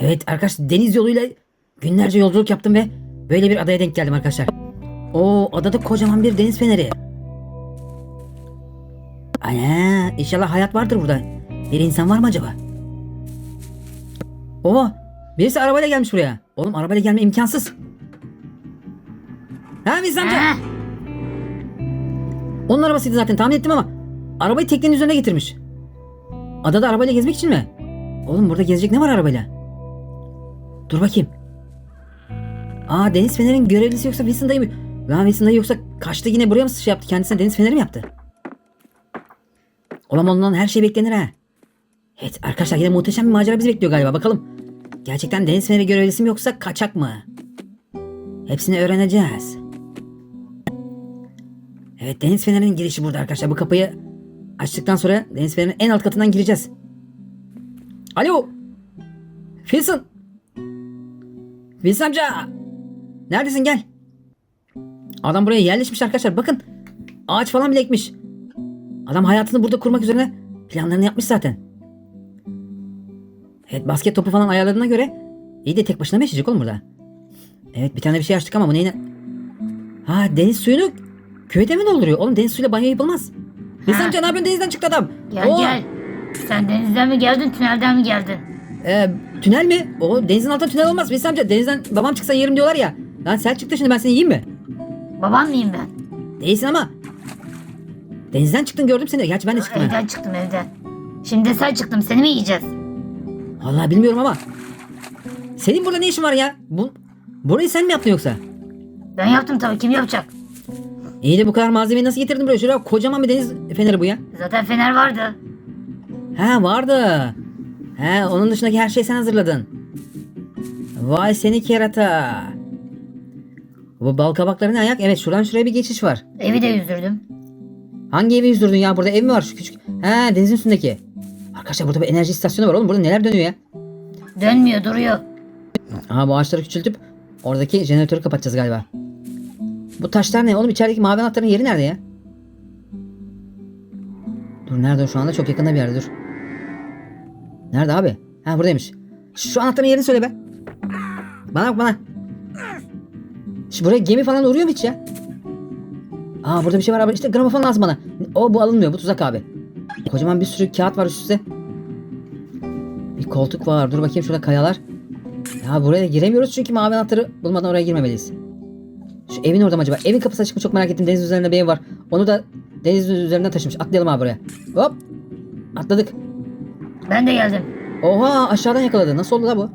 Evet arkadaşlar deniz yoluyla günlerce yolculuk yaptım ve böyle bir adaya denk geldim arkadaşlar. O adada kocaman bir deniz feneri. Ana inşallah hayat vardır burada. Bir insan var mı acaba? Oo birisi arabayla gelmiş buraya. Oğlum arabayla gelme imkansız. Ha amca. Ha, Onun arabasıydı zaten tahmin ettim ama arabayı teknenin üzerine getirmiş. Adada arabayla gezmek için mi? Oğlum burada gezecek ne var arabayla? Dur bakayım. Aa Deniz Fener'in görevlisi yoksa Wilson dayı mı? Lan Wilson dayı yoksa kaçtı yine buraya mı şey yaptı? Kendisine Deniz Fener'i mi yaptı? Olam ondan her şey beklenir ha. Evet arkadaşlar yine muhteşem bir macera bizi bekliyor galiba bakalım. Gerçekten Deniz Fener'i görevlisi mi yoksa kaçak mı? Hepsini öğreneceğiz. Evet Deniz Fener'in girişi burada arkadaşlar. Bu kapıyı açtıktan sonra Deniz Fener'in en alt katından gireceğiz. Alo. Wilson. Wilson amca. Neredesin gel. Adam buraya yerleşmiş arkadaşlar. Bakın. Ağaç falan bile ekmiş. Adam hayatını burada kurmak üzerine planlarını yapmış zaten. Evet basket topu falan ayarladığına göre iyi de tek başına mı yaşayacak oğlum burada? Evet bir tane bir şey açtık ama bu neyine? Ha deniz suyunu küvete mi dolduruyor? Oğlum deniz suyuyla banyo yapılmaz. Ha. amca ne yapıyorsun denizden çıktı adam. gel Oo, gel. Sen denizden mi geldin, tünelden mi geldin? E, tünel mi? O denizin altında tünel olmaz. Wilson amca denizden babam çıksa yerim diyorlar ya. Lan sen çıktı şimdi ben seni yiyeyim mi? Baban mıyım ben? Değilsin ama. Denizden çıktın gördüm seni. Gerçi ben de çıktım. ha. Evden çıktım evden. Şimdi sen çıktım, seni mi yiyeceğiz? Vallahi bilmiyorum ama. Senin burada ne işin var ya? Bu, burayı sen mi yaptın yoksa? Ben yaptım tabii, kim yapacak? İyi de bu kadar malzemeyi nasıl getirdin buraya? Şuraya kocaman bir deniz feneri bu ya. Zaten fener vardı. Ha vardı. He onun dışındaki her şeyi sen hazırladın. Vay seni kerata. Bu bal kabakları ne ayak? Evet şuradan şuraya bir geçiş var. Evi de yüzdürdüm. Hangi evi yüzdürdün ya? Burada ev mi var şu küçük? He denizin üstündeki. Arkadaşlar burada bir enerji istasyonu var oğlum. Burada neler dönüyor ya? Dönmüyor, duruyor. Aha bu ağaçları küçültüp oradaki jeneratörü kapatacağız galiba. Bu taşlar ne oğlum? İçerideki mavi anahtarın yeri nerede ya? Dur nerede şu anda? Çok yakında bir yerde dur. Nerede abi? Ha buradaymış. Şu anahtarın yerini söyle be. Bana bak bana. Şu buraya gemi falan uğruyor mu hiç ya? Aa burada bir şey var abi. İşte gramofon lazım bana. O bu alınmıyor. Bu tuzak abi. Kocaman bir sürü kağıt var üst. Bir koltuk var. Dur bakayım şurada kayalar. Ya buraya giremiyoruz çünkü mavi anahtarı bulmadan oraya girmemeliyiz. Şu evin orada mı acaba? Evin kapısı açık mı çok merak ettim. Deniz üzerinde bir ev var. Onu da deniz üzerinden taşımış. Atlayalım abi buraya. Hop. Atladık. Ben de geldim. Oha aşağıdan yakaladı. Nasıl oldu la bu?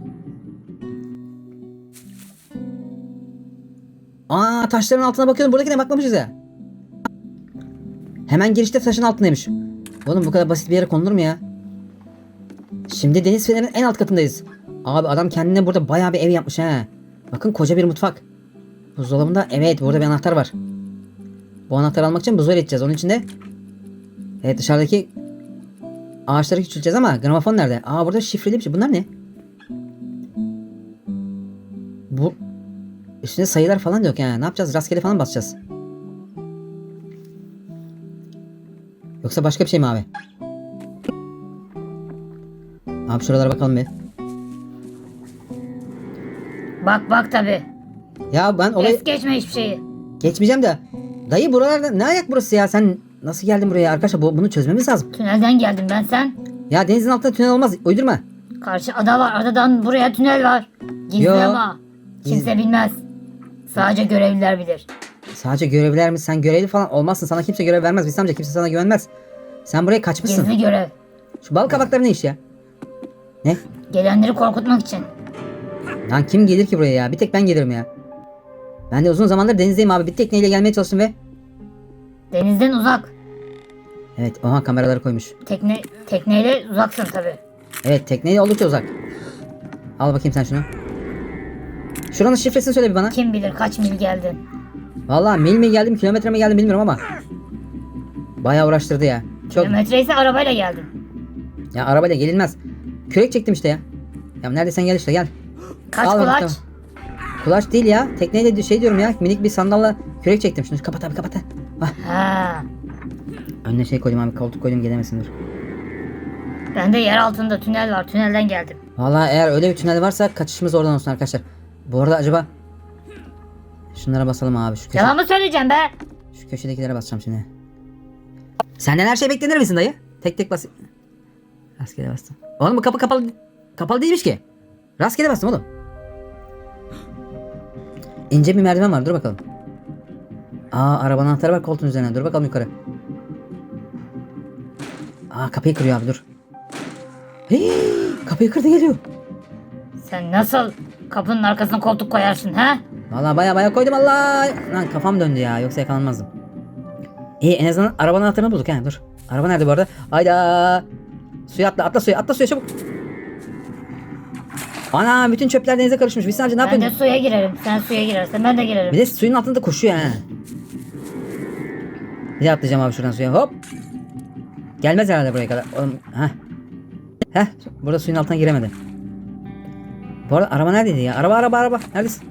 Aa taşların altına bakıyorum. Buradakine bakmamışız ya. Hemen girişte taşın altındaymış. Oğlum bu kadar basit bir yere konulur mu ya? Şimdi deniz fenerinin en alt katındayız. Abi adam kendine burada bayağı bir ev yapmış ha. Bakın koca bir mutfak. Buzdolabında evet burada bir anahtar var. Bu anahtarı almak için buzdolabı edeceğiz. Onun için de evet dışarıdaki ağaçları küçülteceğiz ama gramofon nerede? Aa burada şifreli bir şey. Bunlar ne? Bu üstünde sayılar falan yok yani. Ne yapacağız? Rastgele falan basacağız. Yoksa başka bir şey mi abi? Abi şuralara bakalım bir. Bak bak tabii. Ya ben olayı Es geçme hiçbir şeyi. geçmeyeceğim de. Dayı buralarda ne ayak burası ya? Sen nasıl geldin buraya arkadaşlar? Bu, bunu çözmemiz lazım. Tünelden geldim ben sen. Ya denizin altında tünel olmaz. Uydurma. Karşı ada var. Adadan buraya tünel var. Gizli Yo. ama. Kimse bilmez. Sadece görevliler bilir. Sadece görevliler mi? Sen görevli falan olmazsın. Sana kimse görev vermez. Biz amca kimse sana güvenmez. Sen buraya kaçmışsın. Gizli görev. Şu bal kabakları ne iş ya? Ne? Gelenleri korkutmak için. Lan kim gelir ki buraya ya? Bir tek ben gelirim ya. Ben de uzun zamandır denizdeyim abi. Bir tekneyle gelmeye çalıştım ve... Denizden uzak. Evet oha kameraları koymuş. Tekne tekneyle uzaksın tabii. Evet tekneyle oldukça uzak. Al bakayım sen şunu. Şuranın şifresini söyle bir bana. Kim bilir kaç mil geldin. Vallahi mil mi geldim kilometre mi geldim bilmiyorum ama. Bayağı uğraştırdı ya. Çok Kilometre ise arabayla geldin. ya arabayla gelinmez. Kürek çektim işte ya. Ya neredeysen gel işte gel. Kaç Al kulaç? Kulaç değil ya. Tekneyle şey diyorum ya. Minik bir sandalla kürek çektim. Şunu kapat abi kapat. Ha. Önüne şey koydum abi koltuk koydum gelemesin dur. Bende yer altında tünel var. Tünelden geldim. Vallahi eğer öyle bir tünel varsa kaçışımız oradan olsun arkadaşlar. Bu arada acaba şunlara basalım abi şu köşe. Yalan mı söyleyeceğim be? Şu köşedekilere basacağım şimdi. Senden her şey beklenir misin dayı? Tek tek bas. Rastgele bastım. Oğlum bu kapı kapalı kapalı değilmiş ki. Rastgele bastım oğlum. İnce bir merdiven var dur bakalım. Aa arabanın anahtarı var koltuğun üzerine. Dur bakalım yukarı. Aa kapıyı kırıyor abi dur. Hii, kapıyı kırdı geliyor. Sen nasıl kapının arkasına koltuk koyarsın ha? Vallahi baya baya koydum Allah. Lan kafam döndü ya yoksa yakalanmazdım. İyi en azından arabanın anahtarını bulduk ha dur. Araba nerede bu arada? Hayda. Suya atla atla suya atla suya çabuk. Ana bütün çöpler denize karışmış. Biz sadece ne Ben de yapıyorsun? suya girerim. Sen suya girersen ben de girerim. Bir de suyun altında koşuyor ha. Bir atlayacağım abi şuradan suya hop. Gelmez herhalde buraya kadar. Oğlum, heh. Heh burada suyun altına giremedi. Bu arada araba neredeydi ya? Araba araba araba. Neredesin?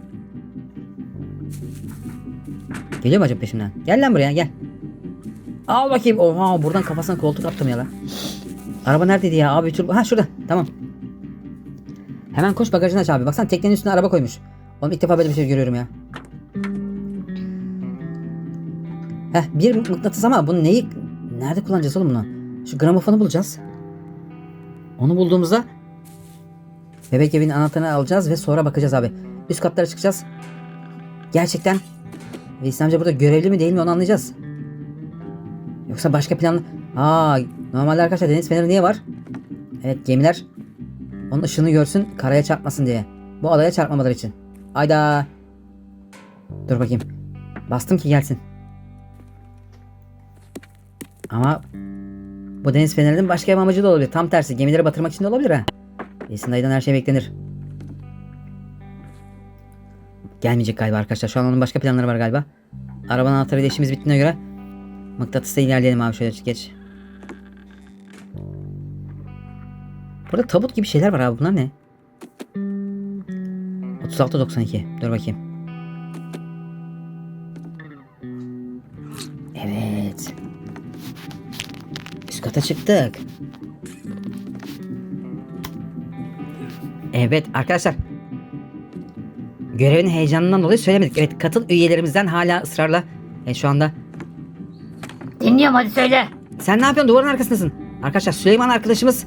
Geliyor mu acaba peşimden? Gel lan buraya gel. Al bakayım. Oha buradan kafasına koltuk attım ya lan. Araba neredeydi ya abi? Ha şurada. Tamam. Hemen koş bagajını aç abi. Baksana teknenin üstüne araba koymuş. Oğlum ilk defa böyle bir şey görüyorum ya. Heh bir mıknatıs ama bunu neyi nerede kullanacağız oğlum bunu? Şu gramofonu bulacağız. Onu bulduğumuzda bebek evinin anahtarını alacağız ve sonra bakacağız abi. Üst katlara çıkacağız. Gerçekten Veysel amca burada görevli mi değil mi onu anlayacağız. Yoksa başka plan... Aa normalde arkadaşlar deniz feneri niye var? Evet gemiler onun ışığını görsün karaya çarpmasın diye. Bu adaya çarpmamaları için. Ayda. Dur bakayım. Bastım ki gelsin. Ama bu deniz fenerinin başka bir amacı da olabilir. Tam tersi gemileri batırmak için de olabilir ha. Yasin dayıdan her şey beklenir. Gelmeyecek galiba arkadaşlar. Şu an onun başka planları var galiba. Arabanın anahtarıyla işimiz bittiğine göre mıknatısla ilerleyelim abi şöyle geç. Burada tabut gibi şeyler var abi bunlar ne? 36.92 dur bakayım. Kata çıktık. Evet arkadaşlar. Görevin heyecanından dolayı söylemedik. Evet katıl üyelerimizden hala ısrarla e, şu anda. Dinliyorum hadi söyle. Sen ne yapıyorsun duvarın arkasındasın. Arkadaşlar Süleyman arkadaşımız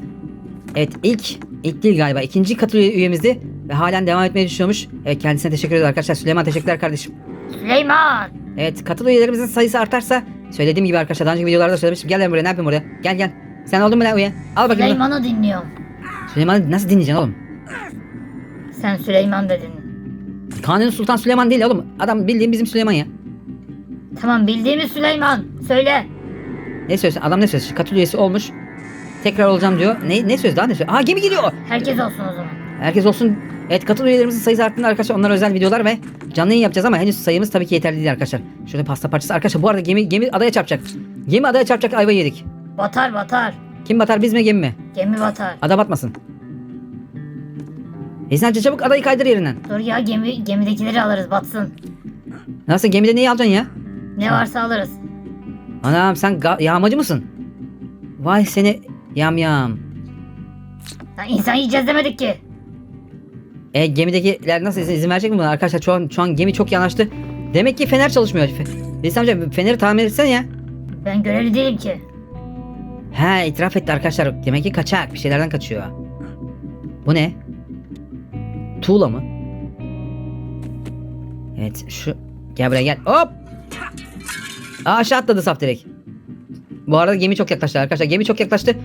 evet ilk ilk değil galiba ikinci katıl üye- üyemizdi ve halen devam etmeyi düşünüyormuş. Evet kendisine teşekkür ederiz arkadaşlar. Süleyman teşekkürler kardeşim. Süleyman. Evet katıl üyelerimizin sayısı artarsa söylediğim gibi arkadaşlar daha önceki videolarda söylemiştim. Gel lan buraya ne yapayım buraya? Gel gel. Sen oldun mu lan üye? Al bakayım. bunu. Süleyman'ı dinliyorum. Süleyman'ı nasıl dinleyeceksin oğlum? Sen Süleyman dedin. Kanuni Sultan Süleyman değil oğlum. Adam bildiğin bizim Süleyman ya. Tamam bildiğimiz Süleyman. Söyle. Ne söylüyorsun? Adam ne söylüyor? Katıl üyesi olmuş. Tekrar olacağım diyor. Ne ne söz daha ne söz? Aa gemi geliyor. Herkes olsun o zaman. Herkes olsun. Evet katıl üyelerimizin sayısı arttığında arkadaşlar onlara özel videolar ve canlı yayın yapacağız ama henüz sayımız tabii ki yeterli değil arkadaşlar. Şöyle pasta parçası. Arkadaşlar bu arada gemi gemi adaya çarpacak. Gemi adaya çarpacak ayva yedik. Batar batar. Kim batar biz mi gemi mi? Gemi batar. Ada batmasın. Esinacı çabuk adayı kaydır yerinden. Dur ya gemi gemidekileri alırız batsın. Nasıl gemide neyi alacaksın ya? Ne varsa alırız. Anam sen yağmacı mısın? Vay seni yam yam. Lan insan yiyeceğiz demedik ki. E gemidekiler nasıl izin, izin verecek mi buna? Arkadaşlar şu an, şu an gemi çok yanaştı. Demek ki fener çalışmıyor. Veysel amca feneri tamir etsene ya. Ben görevli değilim ki. He itiraf etti arkadaşlar. Demek ki kaçak. Bir şeylerden kaçıyor. Bu ne? Tuğla mı? Evet şu. Gel buraya gel. Hop. Aa, aşağı atladı saf direkt. Bu arada gemi çok yaklaştı arkadaşlar. Gemi çok yaklaştı.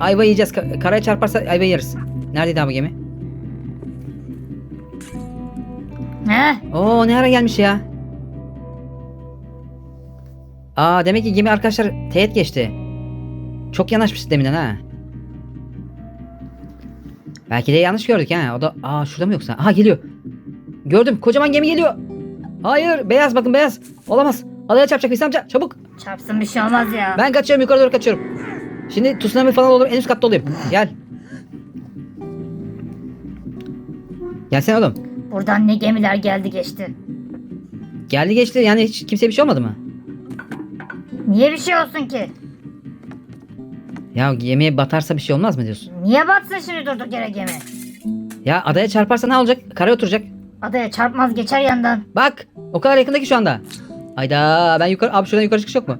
Ayva yiyeceğiz. Ka- karaya çarparsa ayva yeriz. Neredeydi abi gemi? He? Oo ne ara gelmiş ya? Aa demek ki gemi arkadaşlar teğet geçti. Çok yanaşmış deminden ha. Belki de yanlış gördük ha. O da aa şurada mı yoksa? Aha geliyor. Gördüm. Kocaman gemi geliyor. Hayır, beyaz bakın beyaz. Olamaz. Adaya çarpacak amca. Çabuk. Çarpsın bir şey olmaz ya. Ben kaçıyorum yukarı doğru kaçıyorum. Şimdi tsunami falan olur. En üst katta olayım. Gel. Gelsene oğlum. Buradan ne gemiler geldi geçti. Geldi geçti yani hiç kimseye bir şey olmadı mı? Niye bir şey olsun ki? Ya gemiye batarsa bir şey olmaz mı diyorsun? Niye batsın şimdi durduk yere gemi? Ya adaya çarparsa ne olacak? Karaya oturacak. Adaya çarpmaz geçer yandan. Bak o kadar yakındaki şu anda. Hayda ben yukarı abi şuradan yukarı çıkış yok mu?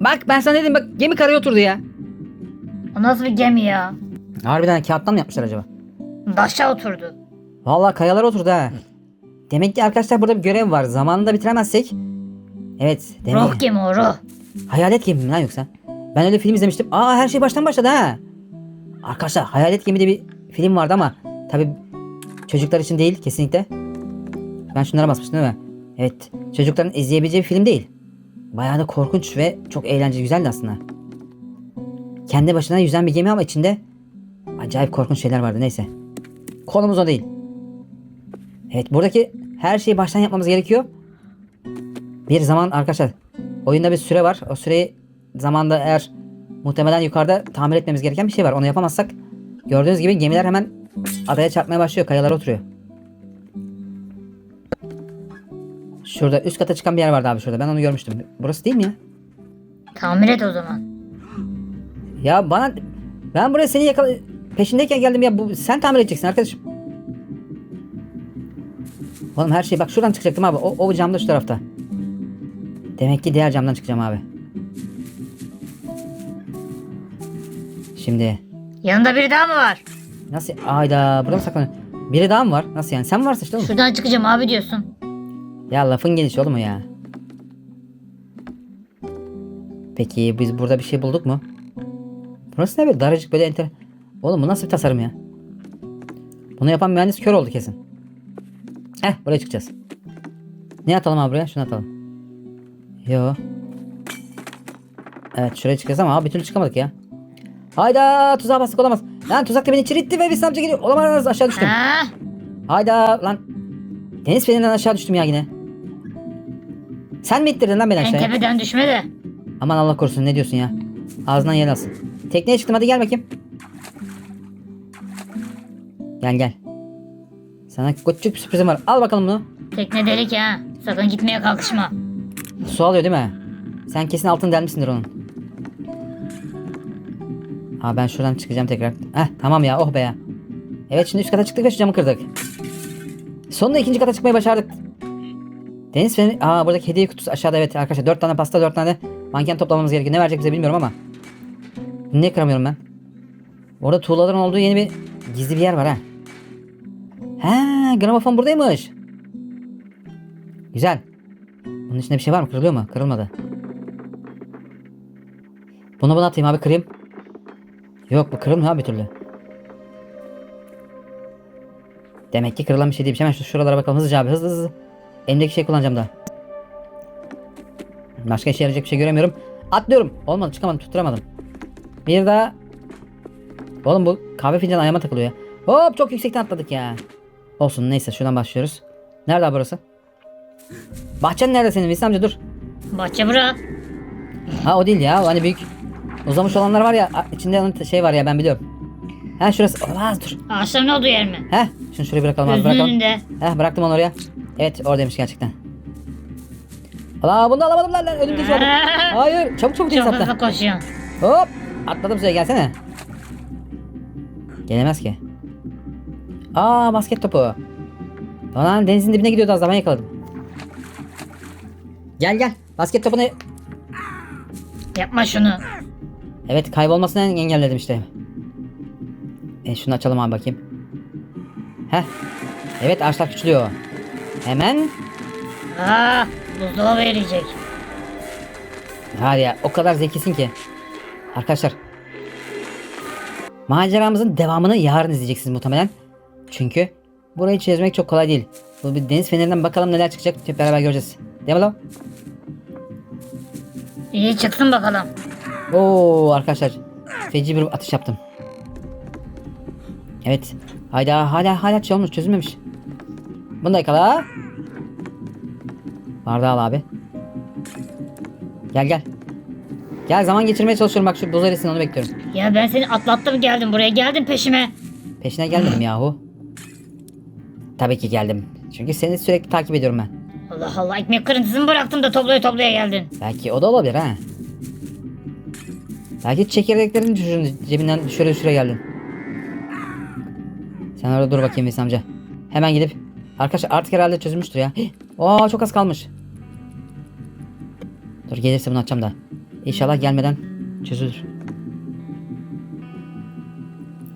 Bak ben sana dedim bak gemi karaya oturdu ya. O nasıl bir gemi ya? Harbiden kağıttan mı yapmışlar acaba? Daşa oturdu. Vallahi kayalara oturdu ha. Demek ki arkadaşlar burada bir görev var. Zamanında bitiremezsek. Evet. Demek... Ruh gemi o ruh. Hayalet gemi mi lan yoksa? Ben öyle film izlemiştim. Aa her şey baştan başladı ha. Arkadaşlar Hayalet Gemi de bir film vardı ama tabi çocuklar için değil kesinlikle. Ben şunlara basmıştım değil mi? Evet. Çocukların izleyebileceği bir film değil. Bayağı da korkunç ve çok eğlenceli güzeldi aslında. Kendi başına yüzen bir gemi ama içinde acayip korkunç şeyler vardı neyse. Konumuz o değil. Evet buradaki her şeyi baştan yapmamız gerekiyor. Bir zaman arkadaşlar oyunda bir süre var. O süreyi zamanda eğer muhtemelen yukarıda tamir etmemiz gereken bir şey var. Onu yapamazsak gördüğünüz gibi gemiler hemen adaya çarpmaya başlıyor. Kayalara oturuyor. Şurada üst kata çıkan bir yer vardı abi şurada. Ben onu görmüştüm. Burası değil mi ya? Tamir et o zaman. Ya bana ben buraya seni yakala peşindeyken geldim ya. Bu sen tamir edeceksin arkadaşım. Oğlum her şey bak şuradan çıkacaktım abi. O, o camda şu tarafta. Demek ki diğer camdan çıkacağım abi. Şimdi Yanında biri daha mı var? nasıl ayda burada mı saklanıyor? Biri daha mı var? Nasıl yani? Sen mi varsın işte oğlum? Şuradan çıkacağım abi diyorsun. Ya lafın gelişi oğlum ya. Peki biz burada bir şey bulduk mu? Burası ne böyle daracık böyle enter... Oğlum bu nasıl bir tasarım ya? Bunu yapan mühendis kör oldu kesin. Heh buraya çıkacağız. Ne atalım abi buraya? Şunu atalım. Yo. Evet şuraya çıkacağız ama abi bir türlü çıkamadık ya. Hayda tuzağa bastık olamaz. Lan tuzak da beni içeri itti ve bir amca geliyor. Olamaz aşağı düştüm. Ha? Hayda lan. Deniz fenerinden aşağı düştüm ya yine. Sen mi ittirdin lan beni En aşağıya? tepeden düşme de. Aman Allah korusun ne diyorsun ya? Ağzından yer alsın. Tekneye çıktım hadi gel bakayım. Gel gel. Sana küçük bir sürprizim var. Al bakalım bunu. Tekne delik ha. Sakın gitmeye kalkışma. Su alıyor değil mi? Sen kesin altını delmişsindir onun. Ha ben şuradan çıkacağım tekrar. Heh tamam ya oh be ya. Evet şimdi üst kata çıktık ve şu camı kırdık. Sonunda ikinci kata çıkmayı başardık. Deniz feneri... Aa buradaki hediye kutusu aşağıda evet arkadaşlar. Dört tane pasta dört tane manken toplamamız gerekiyor. Ne verecek bize bilmiyorum ama. Niye kıramıyorum ben? Orada tuğlaların olduğu yeni bir gizli bir yer var ha. Ha gramofon buradaymış. Güzel. Bunun içinde bir şey var mı? Kırılıyor mu? Kırılmadı. Bunu buna atayım abi kırayım. Yok bu kırılmıyor abi bir türlü. Demek ki kırılan bir şey değilmiş. Hemen şu şuralara bakalım hızlıca abi hızlı hızlı. Elimdeki şey kullanacağım daha. Başka işe yarayacak bir şey göremiyorum. Atlıyorum. Olmadı çıkamadım tutturamadım. Bir daha. Oğlum bu kahve fincanı ayağıma takılıyor ya. Hop çok yüksekten atladık ya. Olsun neyse şuradan başlıyoruz. Nerede burası? Bahçen nerede senin Visi amca dur. Bahçe bura. Ha o değil ya. Hani büyük uzamış olanlar var ya. içinde onun şey var ya ben biliyorum. Ha şurası. Olmaz dur. Ağaçların olduğu yer mi? He şunu şuraya bırakalım abi bırakalım. önünde. Heh bıraktım onu oraya. Evet oradaymış gerçekten. Allah bunu alamadım lan lan önümde şu. Hayır çabuk çabuk Çok hızlı koşuyorsun. Hop atladım suya gelsene. Gelemez ki. Aa basket topu. Lan denizin dibine gidiyordu az zaman yakaladım. Gel gel basket topunu Yapma şunu. Evet kaybolmasını engelledim işte. E şunu açalım abi bakayım. Heh. Evet ağaçlar küçülüyor. Hemen. Aa, buzdolabı eriyecek. Hadi ya o kadar zekisin ki. Arkadaşlar. Maceramızın devamını yarın izleyeceksiniz muhtemelen. Çünkü burayı çözmek çok kolay değil. Bu bir deniz fenerinden bakalım neler çıkacak hep beraber göreceğiz. Değil mi lan? İyi çıksın bakalım. Oo arkadaşlar. Feci bir atış yaptım. Evet. Hayda hala hala şey olmuş çözülmemiş. Bunu da yakala. Bardağı al abi. Gel gel. Gel zaman geçirmeye çalışıyorum bak şu buz erisin onu bekliyorum. Ya ben seni atlattım geldim buraya geldin peşime. Peşine gelmedim yahu. Tabii ki geldim. Çünkü seni sürekli takip ediyorum ben. Allah Allah ekmek kırıntısını bıraktım da toplaya toplaya geldin. Belki o da olabilir ha. Belki çekirdeklerini düşürdün. Cebinden şöyle düşüre geldin. Sen orada dur bakayım Veysel amca. Hemen gidip. Arkadaşlar artık herhalde çözülmüştür ya. Oo çok az kalmış. Dur gelirse bunu açacağım da. İnşallah gelmeden çözülür.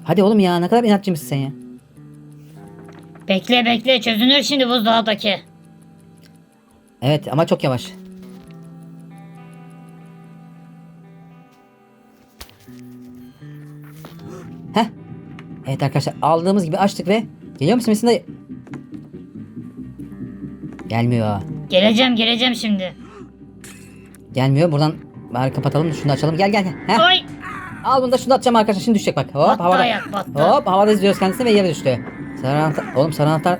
Hadi oğlum ya ne kadar inatçı sen ya. Bekle bekle çözünür şimdi buzdağdaki. Evet ama çok yavaş. Heh. Evet arkadaşlar aldığımız gibi açtık ve geliyor musun Mesin dayı? Gelmiyor. Geleceğim geleceğim şimdi. Gelmiyor. Buradan bari kapatalım. Şunu da açalım. Gel gel gel. Heh. Oy. Al bunu da şunu da atacağım arkadaşlar. Şimdi düşecek bak. Hop Battı havada. ayak, battı. Hop havada izliyoruz kendisini ve yere düştü. Sarı anahtar. Oğlum sarı anahtar.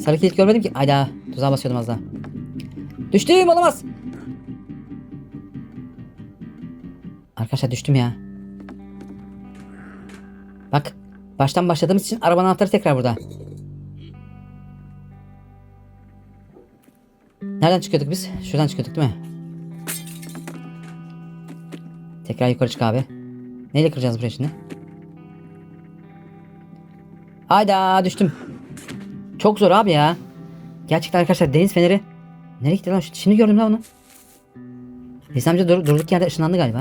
Sarı kilit görmedim ki. Hayda. Tuzağa basıyordum az daha. Düştüm olamaz. Arkadaşlar düştüm ya. Bak. Baştan başladığımız için arabanın anahtarı tekrar burada. Nereden çıkıyorduk biz? Şuradan çıkıyorduk değil mi? Tekrar yukarı çık abi. Neyle kıracağız buraya şimdi? Hayda düştüm. Çok zor abi ya. Gerçekten arkadaşlar deniz feneri. Nereye gitti lan? Şimdi gördüm lan onu. Veysel amca dur, durduk yerde ışınlandı galiba.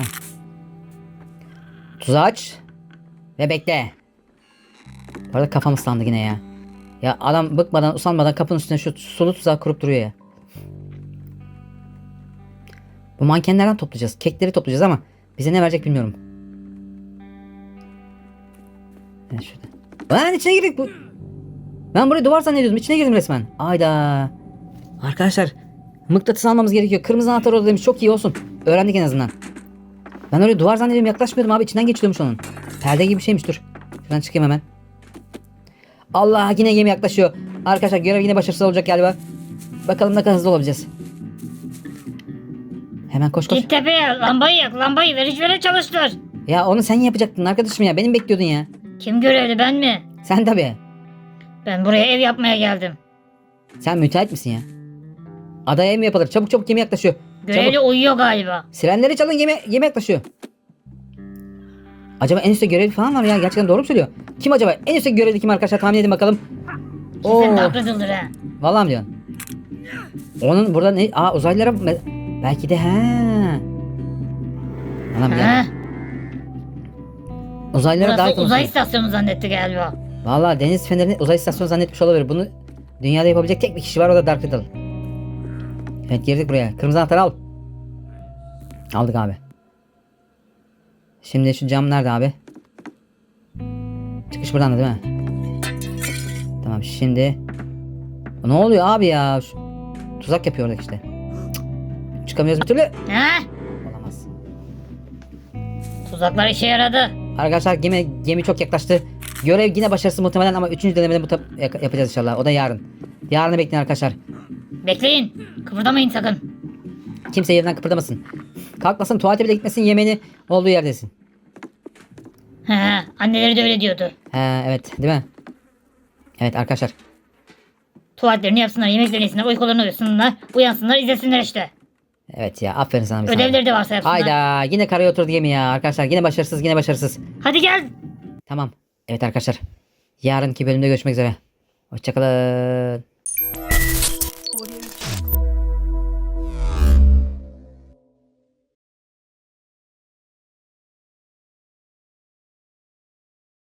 Tuzağı aç. Ve bekle. Bu arada kafam ıslandı yine ya. Ya adam bıkmadan usanmadan kapının üstüne şu sulu tuzağı kurup duruyor ya. Bu mankenlerden toplayacağız. Kekleri toplayacağız ama bize ne verecek bilmiyorum. Evet şurada. Lan içine girdik bu. Ben burayı duvar zannediyordum. İçine girdim resmen. Ayda. Arkadaşlar mıknatıs almamız gerekiyor. Kırmızı anahtar orada demiş. Çok iyi olsun. Öğrendik en azından. Ben oraya duvar zannediyorum. Yaklaşmıyordum abi. İçinden geçiyormuş onun. Perde gibi bir şeymiş. Dur. Şuradan çıkayım hemen. Allah yine gemi yaklaşıyor. Arkadaşlar görev yine başarısız olacak galiba. Bakalım ne kadar hızlı olabileceğiz. Hemen koş koş. Git tepeye lambayı yak lambayı ver hiç çalıştır. Ya onu sen yapacaktın arkadaşım ya. Benim bekliyordun ya. Kim görevli ben mi? Sen tabii. Ben buraya ev yapmaya geldim. Sen müteahhit misin ya? Adaya ev mi yapılır? Çabuk çabuk gemi yaklaşıyor. Görevli Çabuk. uyuyor galiba. Sirenleri çalın gemi, gemi yaklaşıyor. Acaba en üstte görevli falan var ya. Gerçekten doğru mu söylüyor? Kim acaba? En üstte görevli kim arkadaşlar? Tahmin edin bakalım. Oo. Kesin de akıdıldır ha. Vallahi mi diyorsun? Onun burada ne? Aa uzaylılara belki de he. Anam ya. Ha? Uzaylılara daha Burası uzay konuşuyor. istasyonu zannetti galiba. Vallahi deniz fenerini uzay istasyonu zannetmiş olabilir. Bunu dünyada yapabilecek tek bir kişi var o da Dark Riddle. Evet girdik buraya. Kırmızı anahtarı al. Aldık abi. Şimdi şu cam nerede abi? Çıkış buradan da değil mi? Tamam şimdi. Ne oluyor abi ya? Şu- Tuzak yapıyor orada işte. Cık. Çıkamıyoruz bir türlü. Ha? Olamaz. Tuzaklar işe yaradı. Arkadaşlar gemi, gemi çok yaklaştı. Görev yine başarısız muhtemelen ama 3. denemede yak- yapacağız inşallah. O da yarın. Yarını bekleyin arkadaşlar. Bekleyin. Kıpırdamayın sakın. Kimse yerinden kıpırdamasın. Kalkmasın, tuvalete bile gitmesin, yemeğini olduğu yerdesin. Ha, anneleri de öyle diyordu. He evet değil mi? Evet arkadaşlar. Tuvaletlerini yapsınlar, yemeklerini yesinler, uykularını uyusunlar, uyansınlar, izlesinler işte. Evet ya aferin sana. bir. Ödevleri de varsa yapsınlar. Hayda yine karaya oturdu gemi ya arkadaşlar. Yine başarısız yine başarısız. Hadi gel. Tamam. Evet arkadaşlar. Yarınki bölümde görüşmek üzere. Hoşçakalın.